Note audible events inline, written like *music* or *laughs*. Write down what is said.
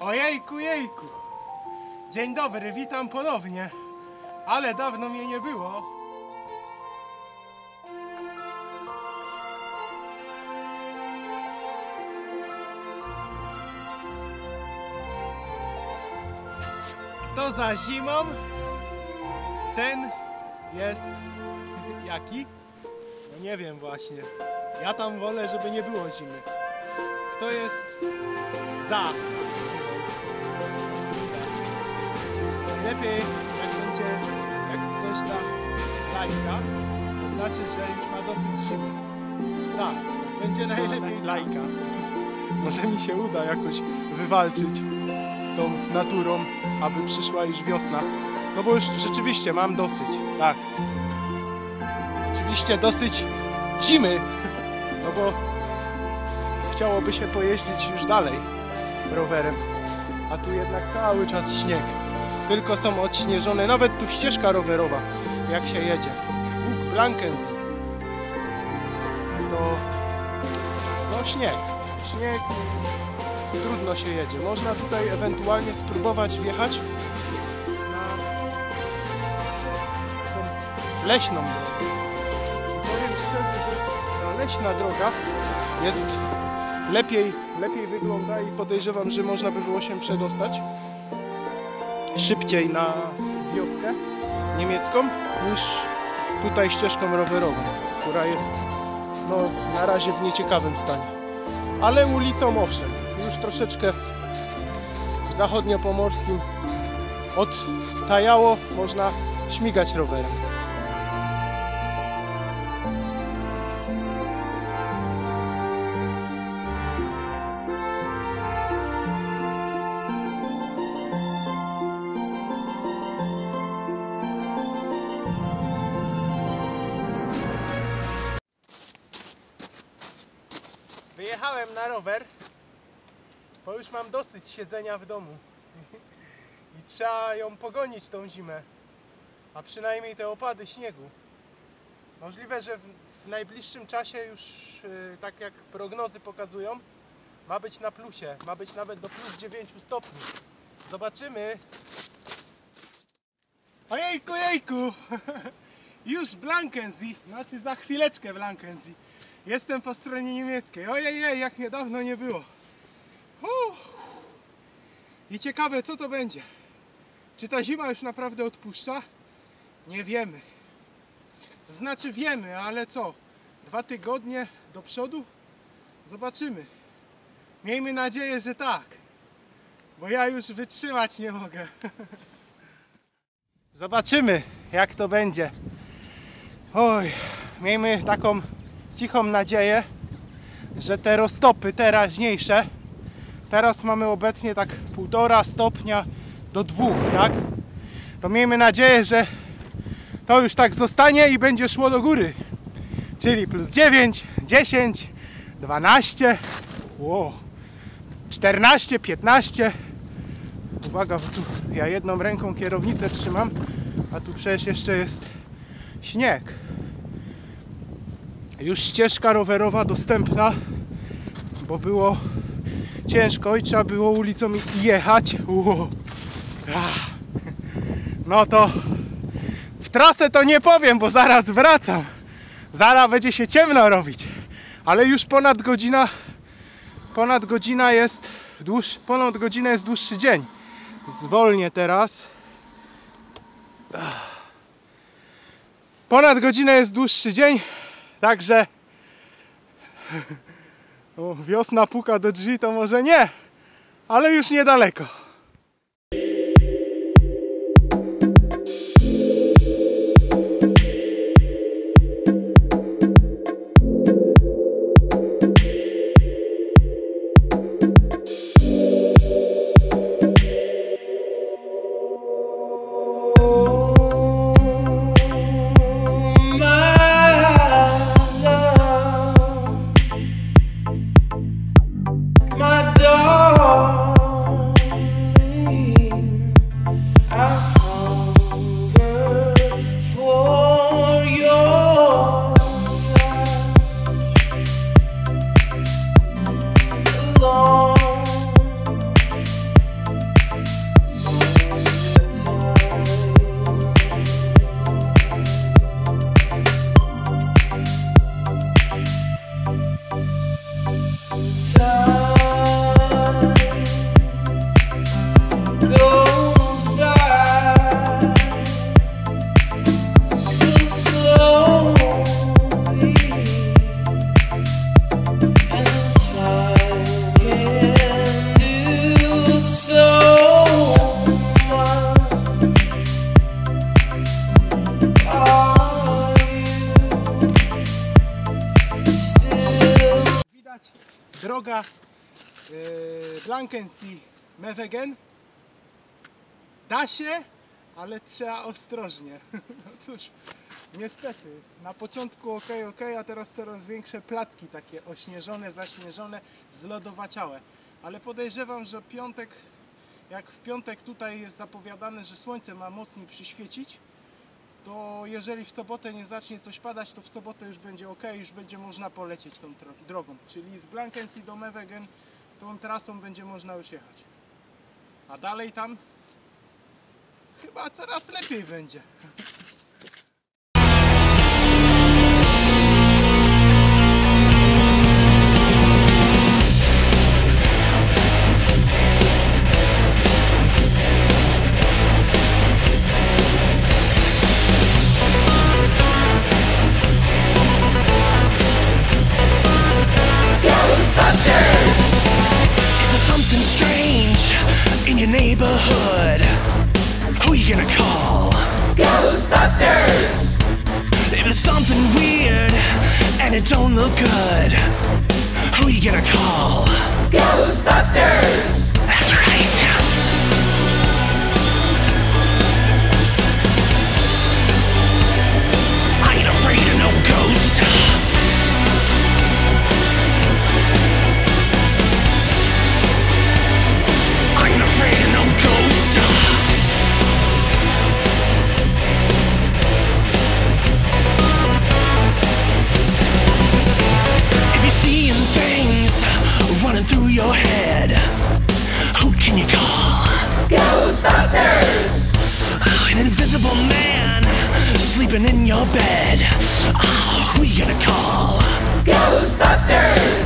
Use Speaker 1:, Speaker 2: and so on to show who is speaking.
Speaker 1: Ojejku, jejku. Dzień dobry, witam ponownie. Ale dawno mnie nie było. Kto za zimą, ten jest *laughs* jaki? No nie wiem właśnie. Ja tam wolę, żeby nie było zimy. Kto jest za? Lepiej jak będzie, jak ktoś da lajka, to znaczy, że już ma dosyć zimy. Tak, będzie najlepiej lajka. Może mi się uda jakoś wywalczyć z tą naturą, aby przyszła już wiosna. No bo już rzeczywiście mam dosyć, tak. Oczywiście dosyć zimy, *laughs* no bo chciałoby się pojeździć już dalej rowerem. A tu jednak cały czas śnieg. Tylko są odśnieżone, nawet tu ścieżka rowerowa, jak się jedzie. Bóg Blankens. To no śnieg. Śnieg trudno się jedzie. Można tutaj ewentualnie spróbować wjechać na leśną drogę. Powiem szczerze, że ta leśna droga jest lepiej, lepiej wygląda i podejrzewam, że można by było się przedostać szybciej na wioskę niemiecką niż tutaj ścieżką rowerową, która jest no, na razie w nieciekawym stanie. Ale ulicą owszem, już troszeczkę w zachodniopomorskim odtajało, można śmigać rowerem. Wyjechałem na rower, bo już mam dosyć siedzenia w domu. *laughs* I trzeba ją pogonić tą zimę. A przynajmniej te opady śniegu. Możliwe, że w, najbliższym czasie już, yy, tak jak prognozy pokazują, ma być na plusie. Ma być nawet do plus 9 stopni. Zobaczymy. Ojejku, jejku! *laughs* Już Blankensee, znaczy za chwileczkę Blankensee. Jestem po stronie niemieckiej. Ojej, jak niedawno nie było. Uff. I ciekawe, co to będzie. Czy ta zima już naprawdę odpuszcza? Nie wiemy. Znaczy wiemy, ale co? Dwa tygodnie do przodu? Zobaczymy. Miejmy nadzieję, że tak. Bo ja już wytrzymać nie mogę. *laughs* Zobaczymy, jak to będzie. Oj, miejmy taką cichą nadzieję, że te roztopy teraźniejsze, teraz mamy obecnie tak półtora stopnia do dwóch, tak? To miejmy nadzieję, że to już tak zostanie i będzie szło do góry. Czyli plus 9, 10, 12, wow, 14, 15. Uwaga, bo tu ja jedną ręką kierownicę trzymam, a tu przecież jeszcze jest śnieg już ścieżka rowerowa dostępna, bo było ciężko i trzeba było ulicą jechać. No to w trasę to nie powiem, bo zaraz wracam. Zaraz będzie się ciemno robić. Ale już ponad godzina ponad godzina jest dłuż, ponad godzinę jest dłuższy dzień. Zwolnię teraz. Ponad godzinę jest dłuższy dzień. Także wiosna puka do drzwi, to może nie, ale już niedaleko. Droga yy, Blankensee Mevegen da się, ale trzeba ostrożnie. *laughs* No cóż, niestety, na początku ok, ok, a teraz coraz większe placki takie ośnieżone, zaśnieżone, zlodowaciałe. Ale podejrzewam, że piątek, jak w piątek tutaj jest zapowiadane, że słońce ma mocniej przyświecić, to jeżeli w sobotę nie zacznie coś padać, to w sobotę już będzie ok, już będzie można polecieć tą drogą. Czyli z Blankensee do Mevegen tą trasą będzie można już jechać. A dalej tam chyba coraz lepiej będzie.
Speaker 2: It don't look good, who you gonna call? Ghostbusters! Through your head, who can you call? Ghostbusters! an invisible man sleeping in your bed. Oh, who you gonna call? Ghostbusters!